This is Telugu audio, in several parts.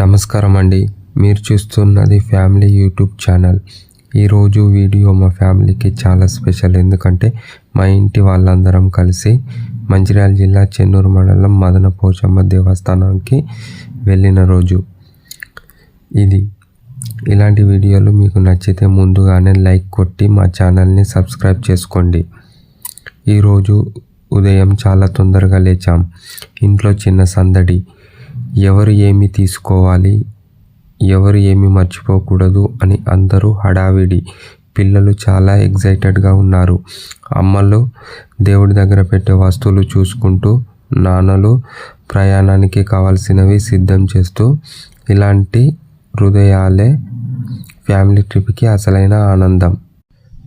నమస్కారం అండి. మీరు చూస్తున్నది ఫ్యామిలీ యూట్యూబ్ ఛానల్. ఈరోజు వీడియో మా ఫ్యామిలీకి చాలా స్పెషల్. ఎందుకంటే మా ఇంటి వాళ్ళందరం కలిసి మంచిర్యాల జిల్లా చెన్నూరు మండలం మదన పోచమ్మ దేవస్థానానికి వెళ్ళిన రోజు ఇది. ఇలాంటి వీడియోలు మీకు నచ్చితే ముందుగానే లైక్ కొట్టి మా ఛానల్ని సబ్స్క్రైబ్ చేసుకోండి. ఈరోజు ఉదయం చాలా తొందరగా లేచాం. ఇంట్లో చిన్న సందడి. ఎవరు ఏమి తీసుకోవాలి ఎవరు ఏమి మర్చిపోకూడదు అని అందరూ హడావిడి. పిల్లలు చాలా ఎగ్జైటెడ్గా ఉన్నారు. అమ్మలు దేవుడి దగ్గర పెట్టే వస్తువులు చూసుకుంటూ నాన్నలు ప్రయాణానికి కావాల్సినవి సిద్ధం చేస్తూ ఇలాంటి హృదయాలే ఫ్యామిలీ ట్రిప్కి అసలైన ఆనందం.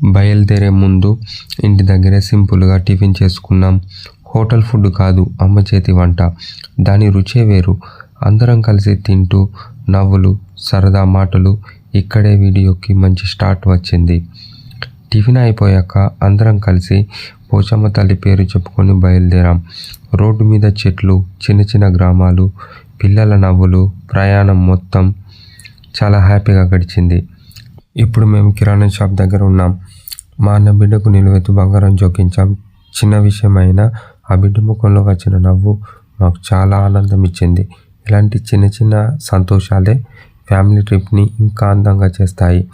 బయలుదేరే ముందు ఇంటి దగ్గరే సింపుల్గా టిఫిన్ చేసుకున్నాం. హోటల్ ఫుడ్ కాదు అమ్మ చేతి వంట. దాని రుచే వేరు. అందరం కలిసి తింటూ నవ్వులు సరదా మాటలు ఇక్కడే వీడియోకి మంచి స్టార్ట్ వచ్చింది. టిఫిన్ అయిపోయాక అందరం కలిసి పోచమ్మ తల్లి పేరు చెప్పుకొని బయలుదేరాం. రోడ్డు మీద చెట్లు చిన్న చిన్న గ్రామాలు పిల్లల నవ్వులు ప్రయాణం మొత్తం చాలా హ్యాపీగా గడిచింది. ఇప్పుడు మేము కిరాణా షాప్ దగ్గర ఉన్నాం. మా అన్న బిడ్డకు నిలువెత్తు బంగారం జోకించాం. చిన్న విషయమైనా ఆ బిడ్డ ముఖంలో వచ్చిన నవ్వు మాకు చాలా ఆనందం ఇచ్చింది ఇలాంటి చిన్న చిన్న సంతోషాలే ఫ్యామిలీ ట్రిప్ని ఇంకా అందంగా చేస్తాయి.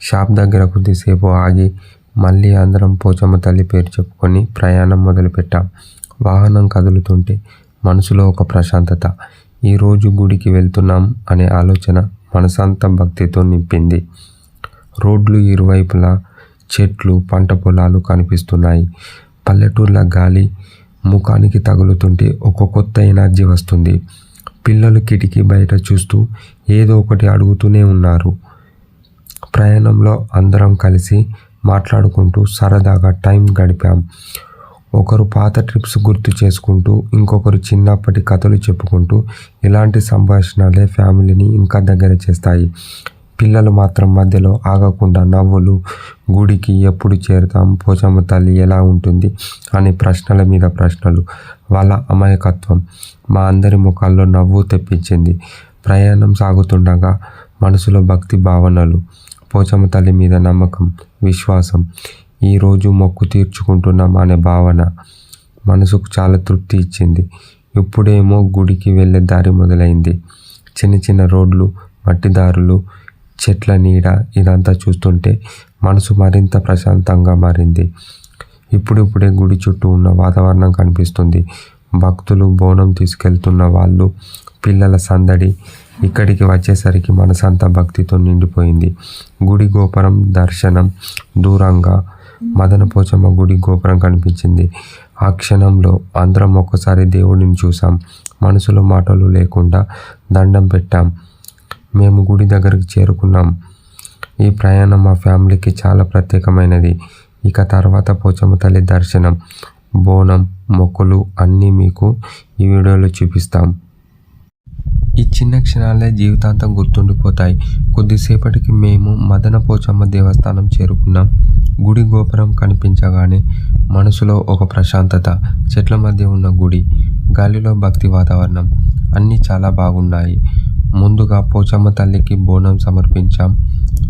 షాప్ దగ్గర కొద్దిసేపు ఆగి మళ్ళీ అందరం పోచమ్మ తల్లి పేరు చెప్పుకొని ప్రయాణం మొదలుపెట్టాం. వాహనం కదులుతుంటే మనసులో ఒక ప్రశాంతత. ఈరోజు గుడికి వెళ్తున్నాం అనే ఆలోచన మనసంతా భక్తితో నింపింది. రోడ్లు ఇరువైపులా చెట్లు పంట పొలాలు కనిపిస్తున్నాయి. పల్లెటూర్ల గాలి ముఖానికి తగులుతుంటే ఒక కొత్త ఎనర్జీ వస్తుంది. పిల్లలు కిటికీ బయట చూస్తూ ఏదో ఒకటి అడుగుతూనే ఉన్నారు. ప్రయాణంలో అందరం కలిసి మాట్లాడుకుంటూ సరదాగా టైం గడిపాం. ఒకరు పాత ట్రిప్స్ గుర్తు చేసుకుంటూ ఇంకొకరు చిన్నప్పటి కథలు చెప్పుకుంటూ ఇలాంటి సంభాషణలే ఫ్యామిలీని ఇంకా దగ్గర చేస్తాయి. పిల్లలు మాత్రం మధ్యలో ఆగకుండా నవ్వులు గుడికి ఎప్పుడు చేరుతాం పోచమ్మ తల్లి ఎలా ఉంటుంది అనే ప్రశ్నల మీద ప్రశ్నలు. వాళ్ళ అమాయకత్వం మా అందరి ముఖాల్లో నవ్వు తెప్పించింది. ప్రయాణం సాగుతుండగా మనసులో భక్తి భావనలు పోచమ్మ తల్లి మీద నమ్మకం విశ్వాసం ఈరోజు మొక్కు తీర్చుకుంటున్నాం అనే భావన మనసుకు చాలా తృప్తి ఇచ్చింది. ఇప్పుడేమో గుడికి వెళ్ళే దారి మొదలైంది. చిన్న చిన్న రోడ్లు మట్టి దారులు చెట్ల నీడ ఇదంతా చూస్తుంటే మనసు మరింత ప్రశాంతంగా మారింది. ఇప్పుడిప్పుడే గుడి చుట్టూ ఉన్న వాతావరణం కనిపిస్తుంది. భక్తులు బోనం తీసుకెళ్తున్న వాళ్ళు పిల్లల సందడి ఇక్కడికి వచ్చేసరికి మనసంతా భక్తితో నిండిపోయింది. గుడి గోపురం దర్శనం దూరంగా మదనపోచమ్మ గుడి గోపురం కనిపించింది. ఆ క్షణంలో అందరం ఒక్కసారి దేవుడిని చూసాం మనసులో మాటలు లేకుండా దండం పెట్టాం. మేము గుడి దగ్గరికి చేరుకున్నాం. ఈ ప్రయాణం మా ఫ్యామిలీకి చాలా ప్రత్యేకమైనది. ఇక తర్వాత పోచమ్మ తల్లి దర్శనం బోనం మొక్కులు అన్నీ మీకు ఈ వీడియోలో చూపిస్తాం. ఈ చిన్న క్షణాలే జీవితాంతం గుర్తుండిపోతాయి. కొద్దిసేపటికి మేము మదన పోచమ్మ దేవస్థానం చేరుకున్నాం. గుడి గోపురం కనిపించగానే మనసులో ఒక ప్రశాంతత చెట్ల మధ్య ఉన్న గుడి గాలిలో భక్తి వాతావరణం అన్నీ చాలా బాగున్నాయి. ముందుగా పోచమ్మ తల్లికి బోనం సమర్పించాం.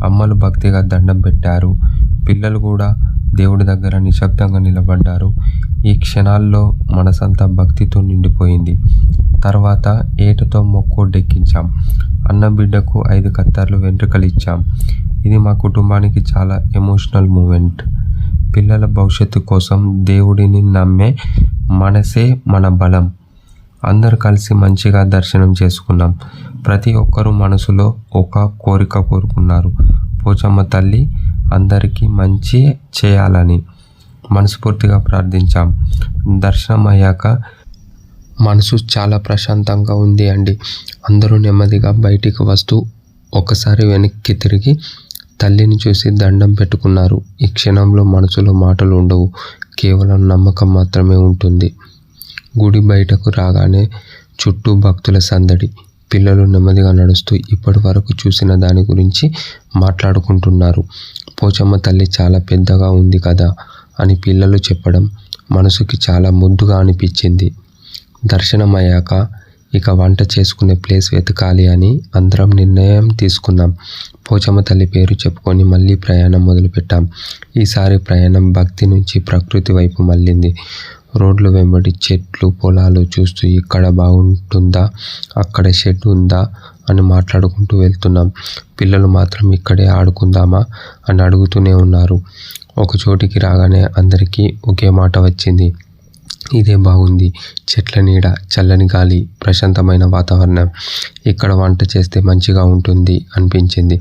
అమ్మలు భక్తిగా దండం పెట్టారు. పిల్లలు కూడా దేవుడి దగ్గర నిశ్శబ్దంగా నిలబడ్డారు. ఈ క్షణాల్లో మనసంతా భక్తితో నిండిపోయింది. తర్వాత ఏటతో మొక్కోడెక్కించాం అన్న బిడ్డకు ఐదు కత్తర్లు వెంట్రుకలు ఇచ్చాం. ఇది మా కుటుంబానికి చాలా ఎమోషనల్ మూమెంట్. పిల్లల భవిష్యత్తు కోసం దేవుడిని నమ్మే మనసే మన బలం. అందరు కలిసి మంచిగా దర్శనం చేసుకున్నాం. ప్రతి ఒక్కరూ మనసులో ఒక కోరిక కోరుకున్నారు. పోచమ్మ తల్లి అందరికీ మంచి చేయాలని మనస్ఫూర్తిగా ప్రార్థించాం. దర్శనం అయ్యాక మనసు చాలా ప్రశాంతంగా ఉంది అండి. అందరూ నెమ్మదిగా బయటికి వస్తూ ఒకసారి వెనక్కి తిరిగి తల్లిని చూసి దండం పెట్టుకున్నారు. ఈ క్షణంలో మనసులో మాటలు ఉండవు. కేవలం నమ్మకం మాత్రమే ఉంటుంది. గుడి బయటకు రాగానే చుట్టూ భక్తుల సందడి. పిల్లలు నెమ్మదిగా నడుస్తూ ఇప్పటి వరకు చూసిన దాని గురించి మాట్లాడుకుంటున్నారు. పోచమ్మ తల్లి చాలా పెద్దగా ఉంది కదా అని పిల్లలు చెప్పడం మనసుకి చాలా ముద్దుగా అనిపించింది. దర్శనం అయ్యాక ఇక వంట చేసుకునే ప్లేస్ వెతకాలి అని అందరం నిర్ణయం తీసుకున్నాం. పోచమ్మ తల్లి పేరు చెప్పుకొని మళ్ళీ ప్రయాణం మొదలుపెట్టాం. ఈసారి ప్రయాణం భక్తి నుంచి ప్రకృతి వైపు మళ్ళింది. రోడ్లు వెంబడి చెట్లు పొలాలు చూస్తూ ఇక్కడ బాగుంటుందా అక్కడ షెడ్ ఉందా అని మాట్లాడుకుంటూ వెళ్తున్నాం. పిల్లలు మాత్రం ఇక్కడే ఆడుకుందామా అని అడుగుతూనే ఉన్నారు. ఒక చోటికి రాగానే అందరికీ ఒకే మాట వచ్చింది. ఇదే బాగుంది. చెట్ల నీడ చల్లని గాలి ప్రశాంతమైన వాతావరణం. ఇక్కడ వంట చేస్తే మంచిగా ఉంటుంది అనిపించింది.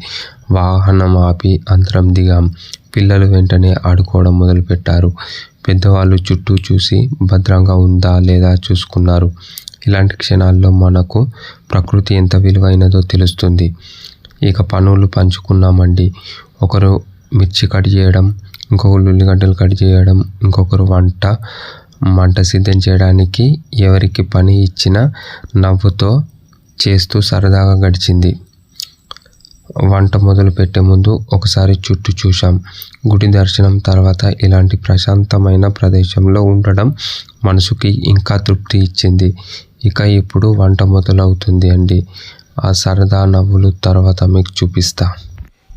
వాహనం ఆపి అందరం దిగాం. పిల్లలు వెంటనే ఆడుకోవడం మొదలుపెట్టారు. పెద్దవాళ్ళు చుట్టూ చూసి భద్రంగా ఉందా లేదా చూసుకున్నారు. ఇలాంటి క్షణాల్లో మనకు ప్రకృతి ఎంత విలువైనదో తెలుస్తుంది. ఇక పనులు పంచుకున్నామండి. ఒకరు మిర్చి కట్ చేయడం ఇంకొకరు ఉల్లిగడ్డలు కట్ చేయడం ఇంకొకరు వంట మంట సిద్ధం చేయడానికి ఎవరికి పని ఇచ్చినా నవ్వుతో చేస్తూ సరదాగా గడిచింది. వంట మొదలు పెట్టే ముందు ఒకసారి చుట్టూ చూశాం. గుడి దర్శనం తర్వాత ఇలాంటి ప్రశాంతమైన ప్రదేశంలో ఉండడం మనసుకి ఇంకా తృప్తి ఇచ్చింది. ఇక ఇప్పుడు వంట మొదలవుతుంది అండి. ఆ సరదా నవ్వులు తర్వాత మీకు చూపిస్తా.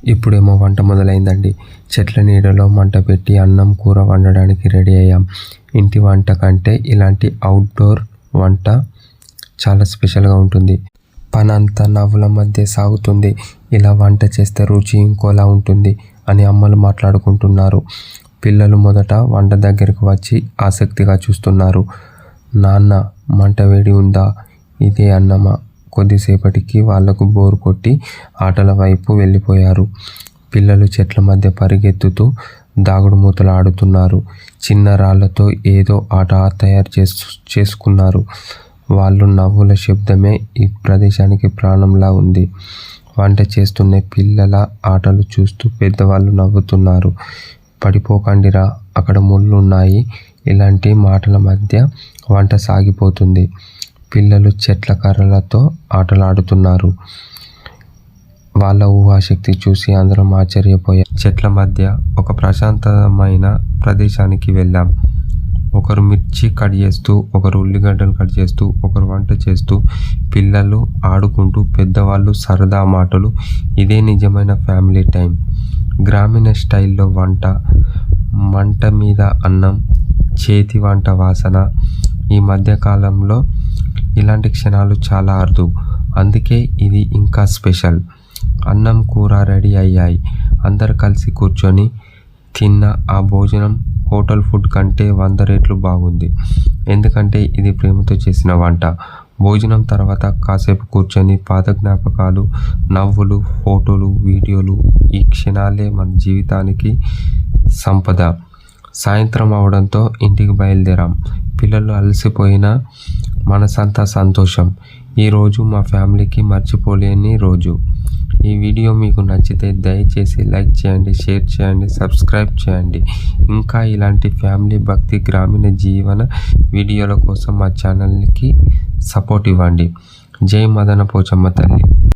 ఇప్పుడేమో వంట మొదలైందండి. చెట్ల నీడలో మంట పెట్టి అన్నం కూర వండడానికి రెడీ అయ్యాం. ఇంటి వంట కంటే ఇలాంటి అవుట్డోర్ వంట చాలా స్పెషల్గా ఉంటుంది. పనంతా నవ్వుల మధ్య సాగుతుంది. ఇలా వంట చేస్తే రుచి ఇంకోలా ఉంటుంది అని అమ్మలు మాట్లాడుకుంటున్నారు. పిల్లలు మొదట వంట దగ్గరికి వచ్చి ఆసక్తిగా చూస్తున్నారు. నాన్న మంట వేడి ఉందా? ఇదే అన్నమా? కొద్దిసేపటికి వాళ్ళకు బోరు కొట్టి ఆటల వైపు వెళ్ళిపోయారు. పిల్లలు చెట్ల మధ్య పరిగెత్తుతూ దాగుడు మూతలు ఆడుతున్నారు. చిన్న రాళ్ళతో ఏదో ఆట తయారు చేసు చేసుకున్నారు. వాళ్ళు నవ్వుల శబ్దమే ఈ ప్రదేశానికి ప్రాణంలా ఉంది. వంట చేస్తున్న పిల్లల ఆటలు చూస్తూ పెద్దవాళ్ళు నవ్వుతున్నారు. పడిపోకండిరా అక్కడ ముళ్ళు ఉన్నాయి ఇలాంటి మాటల మధ్య వంట సాగిపోతుంది. పిల్లలు చెట్ల కర్రలతో ఆటలాడుతున్నారు. వాళ్ళ ఊహాశక్తి చూసి అందరం ఆశ్చర్యపోయాం. చెట్ల మధ్య ఒక ప్రశాంతమైన ప్రదేశానికి వెళ్ళాం. ఒకరు మిర్చి కట్ చేస్తూ ఒకరు ఉల్లిగడ్డలు కట్ చేస్తూ ఒకరు వంట చేస్తూ పిల్లలు ఆడుకుంటూ పెద్దవాళ్ళు సరదా మాటలు. ఇదే నిజమైన ఫ్యామిలీ టైం గ్రామీణ స్టైల్లో వంట మంట మీద అన్నం చేతి వంట వాసన. ఈ మధ్యకాలంలో ఇలాంటి క్షణాలు చాలా అరుదు. అందుకే ఇది ఇంకా స్పెషల్. అన్నం కూర రెడీ అయ్యాయి. అందరు కలిసి కూర్చొని తిన్న ఆ భోజనం హోటల్ ఫుడ్ కంటే వంద రెట్లు బాగుంది. ఎందుకంటే ఇది ప్రేమతో చేసిన వంట. భోజనం తర్వాత కాసేపు కూర్చొని పాత జ్ఞాపకాలు నవ్వులు ఫోటోలు వీడియోలు ఈ క్షణాలే మన జీవితానికి సంపద. సాయంత్రం అవడంతో ఇంటికి బయలుదేరాం. పిల్లలు అలసిపోయిన మనసంతా సంతోషం. ఈరోజు మా ఫ్యామిలీకి మర్చిపోలేని రోజు. ఈ వీడియో మీకు నచ్చితే దయచేసి లైక్ చేయండి షేర్ చేయండి సబ్స్క్రైబ్ చేయండి. ఇంకా ఇలాంటి ఫ్యామిలీ భక్తి గ్రామీణ జీవన వీడియోల కోసం మా ఛానల్కి సపోర్ట్ ఇవ్వండి. జై మదన పోచమ్మ తల్లి.